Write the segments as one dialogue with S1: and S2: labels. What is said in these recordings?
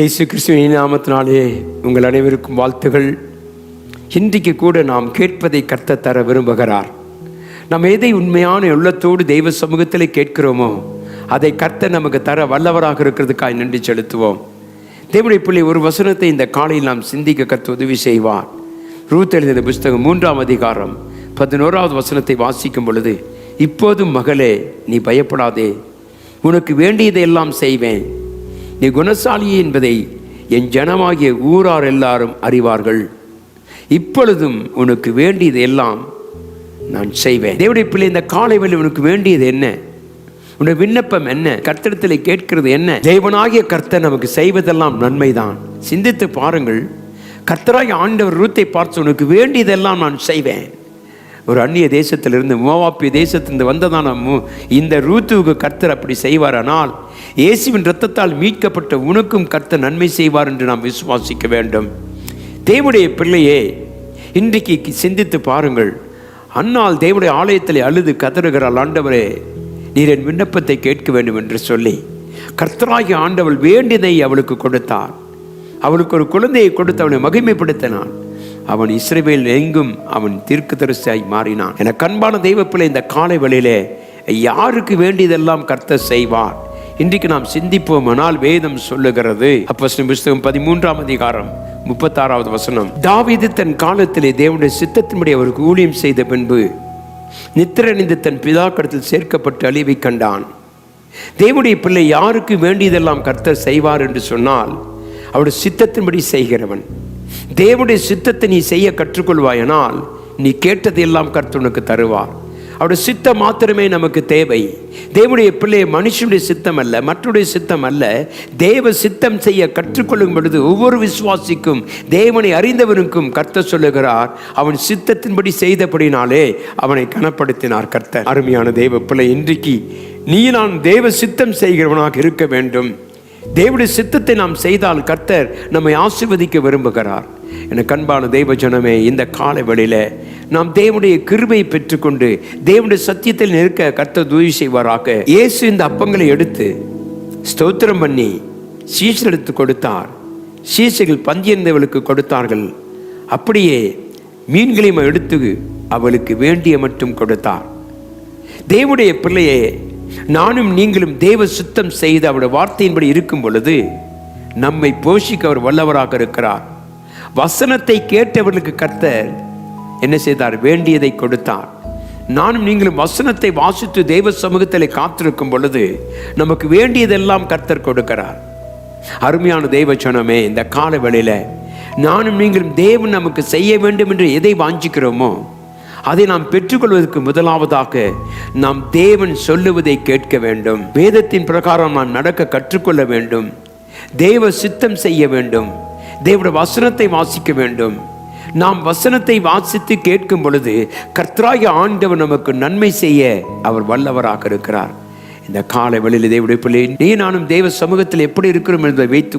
S1: இயேசு கிறிஸ்துவின் நாமத்தினாலே உங்கள் அனைவருக்கும் வாழ்த்துகள். இன்றைக்கு கூட நாம் கேட்பதை கர்த்த தர விரும்புகிறார். நாம் எதை உண்மையான உள்ளத்தோடு தெய்வ சமூகத்தில் கேட்கிறோமோ அதை கர்த்த நமக்கு தர வல்லவராக இருக்கிறதுக்காக நன்றி செலுத்துவோம். தேவனுடைய பிள்ளை ஒரு வசனத்தை இந்த காலையில் நாம் சிந்திக்க கர்த்த உதவி செய்வார். ரூத் எழுதின புஸ்தகம் மூன்றாம் அதிகாரம் பதினோராவது வசனத்தை வாசிக்கும் பொழுது இப்போதும் மகளே நீ பயப்படாதே. உனக்கு வேண்டியதை எல்லாம் செய்வேன். நீ குணசாலி என்பதை என் ஜனமாகிய ஊரார் எல்லாரும் அறிவார்கள். இப்பொழுதும் உனக்கு வேண்டியது எல்லாம் நான் செய்வேன். தேவடைய பிள்ளை இந்த காலை உனக்கு வேண்டியது என்ன? உன்னுடைய விண்ணப்பம் என்ன? கர்த்தத்தில் கேட்கிறது என்ன? தேவனாகிய கர்த்தர் நமக்கு செய்வதெல்லாம் நன்மைதான். சிந்தித்து பாருங்கள். கர்த்தராகிய ஆண்டவர் ரூத்தை பார்த்து உனக்கு வேண்டியதெல்லாம் நான் செய்வேன். ஒரு அந்நிய தேசத்திலிருந்து மோவாப்பிய தேசத்திலிருந்து வந்ததான மு- இந்த ரூத்துவுக்கு கர்த்தர் அப்படி செய்வாரானால் இயேசுவின் ரத்தத்தால் மீட்கப்பட்ட உனக்கும் கர்த்தர் நன்மை செய்வார் என்று நாம் விசுவாசிக்க வேண்டும். தேவனுடைய பிள்ளையே இன்றைக்கு சிந்தித்து பாருங்கள். அன்னால் தேவனுடைய ஆலயத்தில் அழுது கதறுகிறாள் ஆண்டவரே நீர் என் விண்ணப்பத்தை கேட்க வேண்டும் என்று சொல்லி கர்த்தராகிய ஆண்டவள் வேண்டியதை அவளுக்கு கொடுத்தார். அவளுக்கு ஒரு குழந்தையை கொடுத்து அவனை மகிமைப்படுத்தினான். அவன் இஸ்ரவேல் எங்கும் அவன் தீர்க்கதரிசியாய் மாறினான். என கண்பான தெய்வப்பிள்ளை இந்த காலை வழியிலே யாருக்கு வேண்டியதெல்லாம் கர்த்த செய்வார்? இன்றைக்கு நாம் சிந்திப்போமானால் வேதம் சொல்லுகிறது. அப்போ புஸ்தகம் பதிமூன்றாம் அதிகாரம் முப்பத்தாறாவது வசனம். தாவிது தன் காலத்திலே தேவனுடைய சித்தத்தின்படி அவருக்கு ஊழியம் செய்த பின்பு நித்திரணிந்து தன் பிதாக்கடத்தில் சேர்க்கப்பட்டு அழிவை கண்டான். தேவனுடைய பிள்ளை யாருக்கு வேண்டியதெல்லாம் கர்த்தர் செய்வார் என்று சொன்னால் அவருடைய சித்தத்தின்படி செய்கிறவன். தேவனுடைய சித்தத்தை நீ செய்ய கற்றுக்கொள்வாயனால் நீ கேட்டதையெல்லாம் கர்த்தனுக்கு தருவார். அவருடைய சித்தம் மாத்திரமே நமக்கு தேவை. தேவனுடைய பிள்ளை மனுஷனுடைய சித்தம் அல்ல மற்றவருடைய சித்தம் அல்ல. தேவ சித்தம் செய்ய கற்றுக்கொள்ளும் பொழுது ஒவ்வொரு விசுவாசிக்கும் தேவனை அறிந்தவனுக்கும் கர்த்த சொல்லுகிறார் அவன் சித்தத்தின்படி செய்தபடினாலே அவனை கனப்படுத்தினார் கர்த்த அருமையான தேவ பிள்ளை இன்றைக்கு நீ நான் தேவ சித்தம் செய்கிறவனாக இருக்க வேண்டும். தேவடைய சித்தத்தை நாம் செய்தால் கர்த்தர் நம்மை ஆசிர்வதிக்க விரும்புகிறார். என கண்பான தெய்வ ஜனமே இந்த கால வேளையில நாம் தேவனுடைய கிருமையை பெற்றுக்கொண்டு தேவனுடைய சத்தியத்தில் நிற்க கர்த்தர் தூய் செய்வாராக. இயேசு இந்த அப்பங்களை எடுத்து ஸ்தோத்திரம் பண்ணி சீசர் எடுத்து கொடுத்தார். சீசைகள் பந்தியிருந்தவளுக்கு கொடுத்தார்கள். அப்படியே மீன்களையும் எடுத்து அவளுக்கு வேண்டிய மட்டும் கொடுத்தார். தேவனுடைய பிள்ளையை நானும் நீங்களும் தேவ சுத்தம் செய்து அவருடைய வார்த்தையின்படி இருக்கும் பொழுது நம்மை போஷிக்க அவர் வல்லவராக இருக்கிறார். வசனத்தை கேட்டவர்களுக்கு கர்த்தர் என்ன செய்தார்? வேண்டியதை கொடுத்தார். நானும் நீங்களும் வசனத்தை வாசித்து தெய்வ சமூகத்தில் காத்திருக்கும் பொழுது நமக்கு வேண்டியதெல்லாம் கர்த்தர் கொடுக்கிறார். அருமையான தெய்வ சனமே இந்த கால நானும் நீங்களும் தேவன் நமக்கு செய்ய வேண்டும் என்று எதை வாஞ்சிக்கிறோமோ அதை நாம் பெற்றுக்கொள்வதற்கு முதலாவதாக நாம் தேவன் சொல்லுவதை கேட்க வேண்டும். வேதத்தின் பிரகாரம் நாம் நடக்க கற்றுக்கொள்ள வேண்டும். தேவ சித்தம் செய்ய வேண்டும். தேவனுடைய வசனத்தை வாசிக்க வேண்டும். நாம் வசனத்தை வாசித்து கேட்கும் பொழுது கர்த்தராய ஆண்டவர் நமக்கு நன்மை செய்ய அவர் வல்லவராக இருக்கிறார். இந்த காலை வெளியில் தேவடைய பிள்ளை நீ நானும் தேவ சமூகத்தில் எப்படி இருக்கிறோம் என்பதை வைத்து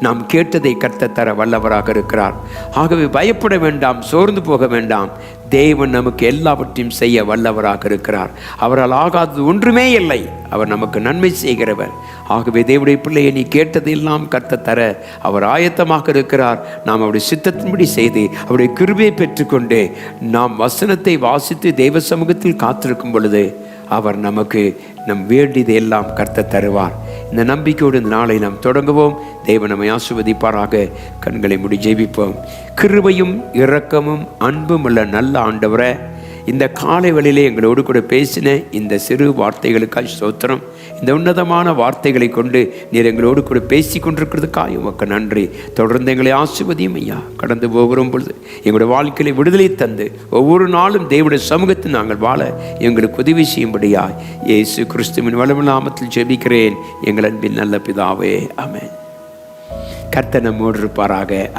S1: நாம் கேட்டதை கர்த்த தர வல்லவராக இருக்கிறார். ஆகவே பயப்பட வேண்டாம் சோர்ந்து போக வேண்டாம். தேவன் நமக்கு எல்லாவற்றையும் செய்ய வல்லவராக இருக்கிறார். அவரால் ஆகாதது ஒன்றுமே இல்லை. அவர் நமக்கு நன்மை செய்கிறவர். ஆகவே தேவடைய பிள்ளையை நீ கேட்டதெல்லாம் கர்த்த தர அவர் ஆயத்தமாக இருக்கிறார். நாம் அவருடைய சித்தத்தின்படி செய்து அவருடைய கிருபையை பெற்றுக்கொண்டு நாம் வசனத்தை வாசித்து தெய்வ சமூகத்தில் காத்திருக்கும் பொழுது அவர் நமக்கு நம் வேண்டியதை எல்லாம் கர்த்த தருவார். இந்த நம்பிக்கையோடு இந்த நாளை நாம் தொடங்குவோம். தேவன் நம்மை ஆசுவதிப்பாராக கண்களை முடி ஜெயிப்போம் கிருபையும் இரக்கமும் அன்பும் உள்ள நல்ல ஆண்டவரை இந்த காலை வழியிலே எங்களோடு கூட பேசின இந்த சிறு வார்த்தைகளுக்காக ஸ்தோத்திரம் இந்த உன்னதமான வார்த்தைகளை கொண்டு நீர் எங்களோடு கூட பேசி கொண்டிருக்கிறதுக்காக உமக்கு நன்றி. தொடர்ந்து எங்களை ஆசிர்வதியும் ஐயா. கடந்து போகிறோம் பொழுது எங்களுடைய வாழ்க்கையில விடுதலை தந்து ஒவ்வொரு நாளும் தேவனுடைய சமூகத்தில் நாங்கள் வாழ எங்களுக்கு உதவி செய்யும்படியா இயேசு கிறிஸ்துவின் வளவு நாமத்தில் ஜெபிக்கிறேன். எங்கள் அன்பின் நல்ல பிதாவே. அமேன் கர்த்தர் நம்மோடு இருப்பாராக.